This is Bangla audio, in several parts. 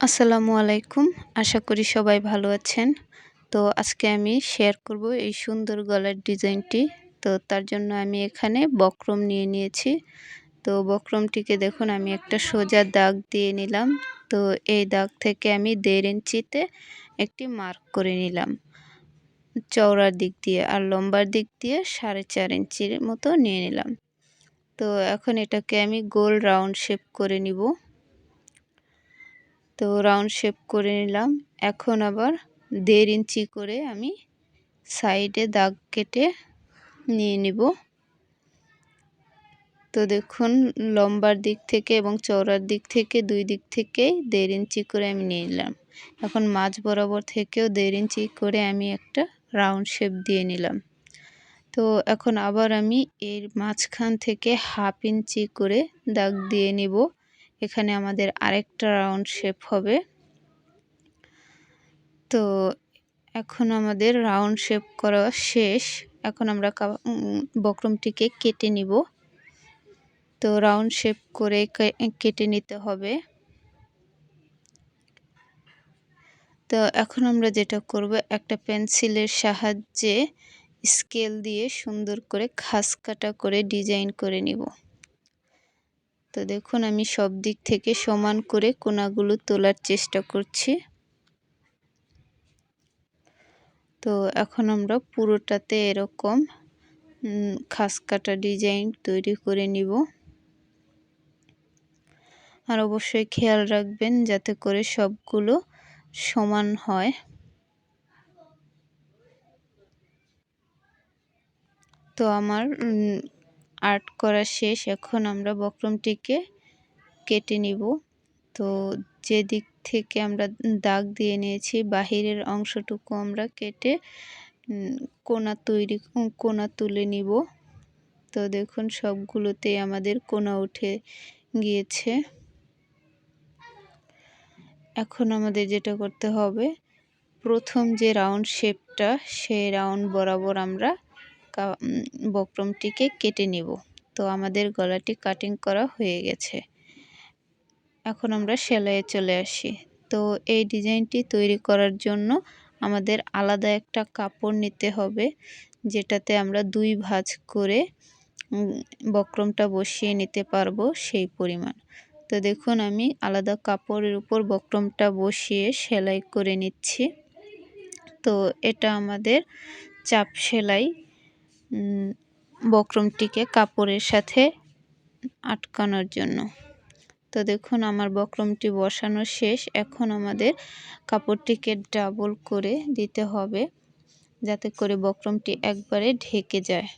আসসালামু আলাইকুম। আশা করি সবাই ভালো আছেন। তো আজকে আমি শেয়ার করব এই সুন্দর গলার ডিজাইনটি। তো তার জন্য আমি এখানে বক্রম নিয়ে নিয়েছি। তো বক্রমটিকে দেখুন, আমি একটা সোজা দাগ দিয়ে নিলাম। তো এই দাগ থেকে আমি দেড় ইঞ্চিতে একটি মার্ক করে নিলাম। চওড়ার দিক দিয়ে আর লম্বার দিক দিয়ে সাড়ে চার ইঞ্চির মতো নিয়ে নিলাম। তো এখন এটাকে আমি গোল রাউন্ড শেপ করে নিব। তো রাউন্ড শেপ করে নিলাম। এখন আবার দেড় ইঞ্চি করে আমি সাইডে দাগ কেটে নিয়ে নিব। তো দেখুন, লম্বার দিক থেকে এবং চওড়ার দিক থেকে দুই দিক থেকেই দেড় ইঞ্চি করে আমি নিয়ে নিলাম। এখন মাঝ বরাবর থেকেও দেড় ইঞ্চি করে আমি একটা রাউন্ড শেপ দিয়ে নিলাম। তো এখন আবার আমি এর মাঝখান থেকে হাফ ইঞ্চি করে দাগ দিয়ে নিব। এখানে আমাদের আরেকটা রাউন্ড শেপ হবে। তো এখন আমাদের রাউন্ড শেপ করা শেষ। এখন আমরা বক্রমটিকে কেটে নিব। তো রাউন্ড শেপ করে কেটে নিতে হবে। তো এখন আমরা যেটা করব, একটা পেন্সিলের সাহায্যে স্কেল দিয়ে সুন্দর করে খাস কাটা করে ডিজাইন করে নিব। তো দেখুন, আমি সব দিক থেকে সমান করে কোনাগুলো তোলার চেষ্টা করছি। তো এখন আমরা পুরোটাতে এরকম খাস কাটা ডিজাইন তৈরি করে নিব। আর অবশ্যই খেয়াল রাখবেন যাতে করে সবগুলো সমান হয়। তো আমার আর্ট করা শেষ, এখন আমরা বক্রমটিকে কেটে নিব। তো যে দিক থেকে আমরা দাগ দিয়ে নিয়েছি, বাহিরের অংশটুকু আমরা কেটে কোনা তৈরি, কোনা তুলে নিব। তো দেখুন সবগুলোতে আমাদের কোনা উঠে গিয়েছে। এখন আমাদের যেটা করতে হবে, প্রথম যে রাউন্ড শেপটা, সেই রাউন্ড বরাবর আমরা বক্রমটিকে কেটে নিব। তো আমাদের গলাটি কাটিং করা হয়ে গেছে। এখন আমরা সেলাইয়ে চলে আসি। তো এই ডিজাইনটি তৈরি করার জন্য আমাদের আলাদা একটা কাপড় নিতে হবে, যেটাতে আমরা দুই ভাঁজ করে বক্রমটা বসিয়ে নিতে পারব সেই পরিমাণ। তো দেখুন, আমি আলাদা কাপড়ের উপর বক্রমটা বসিয়ে সেলাই করে নিচ্ছি। তো এটা আমাদের চাপ সেলাই বক্রমটিকে কাপড়ের সাথে আটকানোর জন্য। তো দেখুন, আমার বক্রমটি বসানো শেষ। এখন আমাদের কাপড়টিকে ডাবল করে দিতে হবে, যাতে করে বক্রমটি একবারে ঢেকে যায়।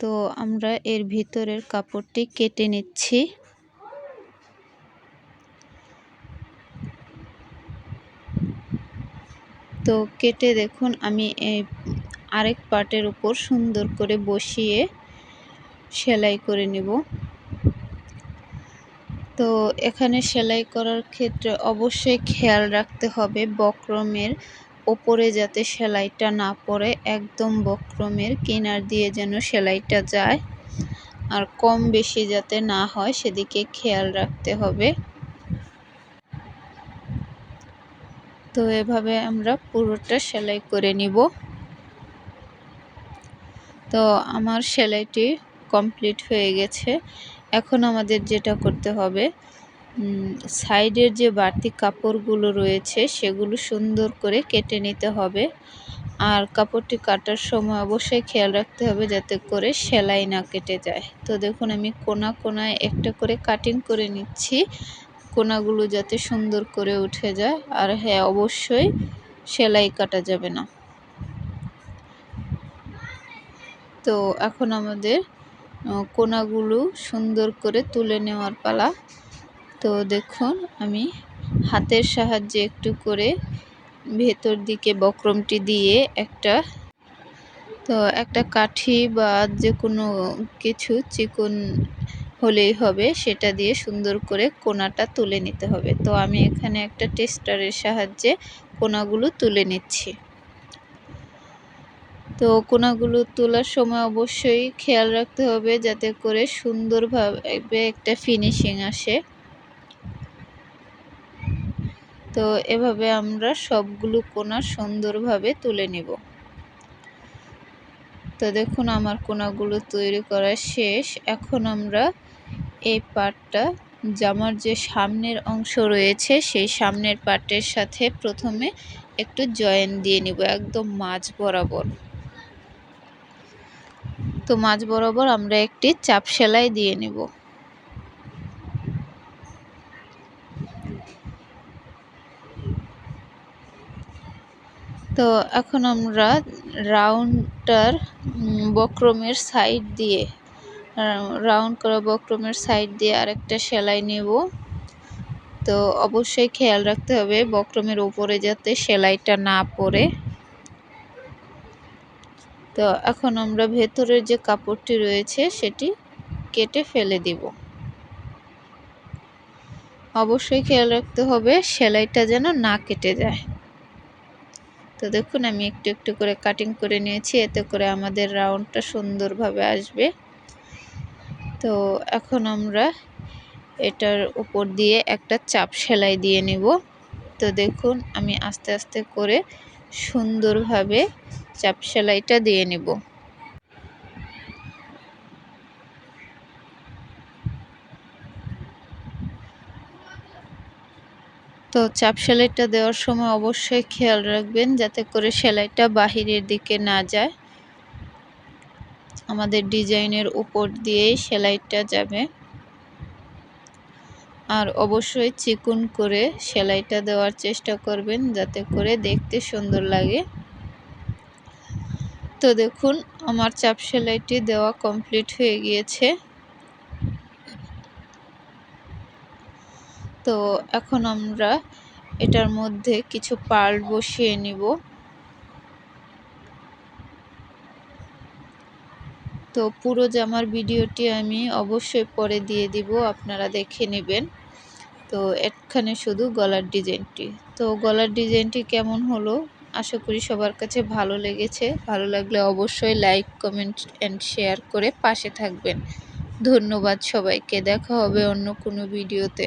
তো আমরা এর ভিতরের কাপড়টি কেটে নিচ্ছি। তো কেটে দেখুন, আমি আরেক পার্টের উপর সুন্দর করে বসিয়ে সেলাই করে নেব। তো এখানে সেলাই করার ক্ষেত্রে অবশ্যই খেয়াল রাখতে হবে বক্রমের ওপরে যাতে সেলাইটা না পড়ে, একদম বক্রমের কিনার দিয়ে যেন সেলাইটা যায়। আর কম বেশি যাতে না হয় সেদিকে খেয়াল রাখতে হবে। তো এভাবে আমরা পুরোটা সেলাই করে নিব। তো আমার সেলাইটি কমপ্লিট হয়ে গেছে। এখন আমাদের যেটা করতে হবে সাইডের যে বাড়তি কাপড়গুলো রয়েছে সেগুলো সুন্দর করে কেটে নিতে হবে। আর কাপড়টি কাটার সময় অবশ্যই খেয়াল রাখতে হবে যাতে করে সেলাই না কেটে যায়। তো দেখুন, আমি কোনা কোনায় একটা করে কাটিং করে নিচ্ছি। কোনাগুলো যাতে সুন্দর করে উঠে যায়। আর হ্যাঁ অবশ্যই সেলাই কাটা যাবে না। তো এখন আমাদের কোনাগুলো সুন্দর করে তুলে নেওয়ার পালা। তো দেখুন, আমি হাতের সাহায্যে একটু করে ভেতর দিকে বক্রমটি দিয়ে একটা, তো একটা কাঠি বা যে কোনো কিছু চিকন হলেই হবে, সেটা দিয়ে সুন্দর করে কোনাটা তুলে নিতে হবে। তো আমি এখানে একটা টেস্টারের সাহায্যে কোনাগুলো তুলে নিচ্ছি। তো কোনাগুলো তোলার সময় অবশ্যই খেয়াল রাখতে হবে যাতে করে সুন্দরভাবে একটা ফিনিশিং আসে। তো এভাবে আমরা সবগুলো কোনা সুন্দরভাবে তুলে নিব। তো দেখুন আমার কোনাগুলো তৈরি করা শেষ। এখন আমরা এই পাটটা জামার যে সামনের অংশ রয়েছে, সেই সামনের পাটের সাথে প্রথমে একটু জয়েন দিয়ে নিব, একদম মাঝ বরাবর। তো মাঝ বরাবর আমরা একটি চাপ সেলাই দিয়ে নিব। তো এখন আমরা রাউন্ডটার বক্রমের সাইড দিয়ে রাউন্ড করা বক্রমের সাইড দিয়ে আরেকটা সেলাই নেব। তো অবশ্যই খেয়াল রাখতে হবে বক্রমের ওপরে যাতে সেলাইটা না পড়ে। তো এখন আমরা ভেতরের যে কাপড়টি রয়েছে সেটি কেটে ফেলে দিব। অবশ্যই খেয়াল রাখতে হবে সেলাইটা যেন না কেটে যায়। তো দেখুন, আমি একটু একটু করে কাটিং করে নিয়েছি, এতে করে আমাদের রাউন্ডটা সুন্দরভাবে আসবে। তো এখন আমরা এটার উপর দিয়ে একটা চাপ সেলাই দিয়ে নিব। তো দেখুন, আমি আস্তে আস্তে করে সুন্দরভাবে চাপ সেলাইটা দিয়ে নিব। তো চাপ সেলাইটা দেওয়ার সময় অবশ্যই খেয়াল রাখবেন যাতে করে সেলাইটা বাহিরের দিকে না যায়। আমাদের ডিজাইনের উপর দিয়েই সেলাইটা যাবে। আর অবশ্যই চিকুন করে সেলাইটা দেওয়ার চেষ্টা করবেন যাতে করে দেখতে সুন্দর লাগে। তো দেখুন, আমার চাপ সেলাইটি দেওয়া কমপ্লিট হয়ে গিয়েছে। তো এখন আমরা এটার মধ্যে কিছু পাল বসিয়ে নিব। তো পুরো জামার ভিডিওটি আমি অবশ্যই পরে দিয়ে দিব, আপনারা দেখে নেবেন। তো এখানে শুধু গলার ডিজাইনটি। তো গলার ডিজাইনটি কেমন হলো? আশা করি সবার কাছে ভালো লেগেছে। ভালো লাগলে অবশ্যই লাইক কমেন্ট অ্যান্ড শেয়ার করে পাশে থাকবেন। ধন্যবাদ সবাইকে। দেখা হবে অন্য কোনো ভিডিওতে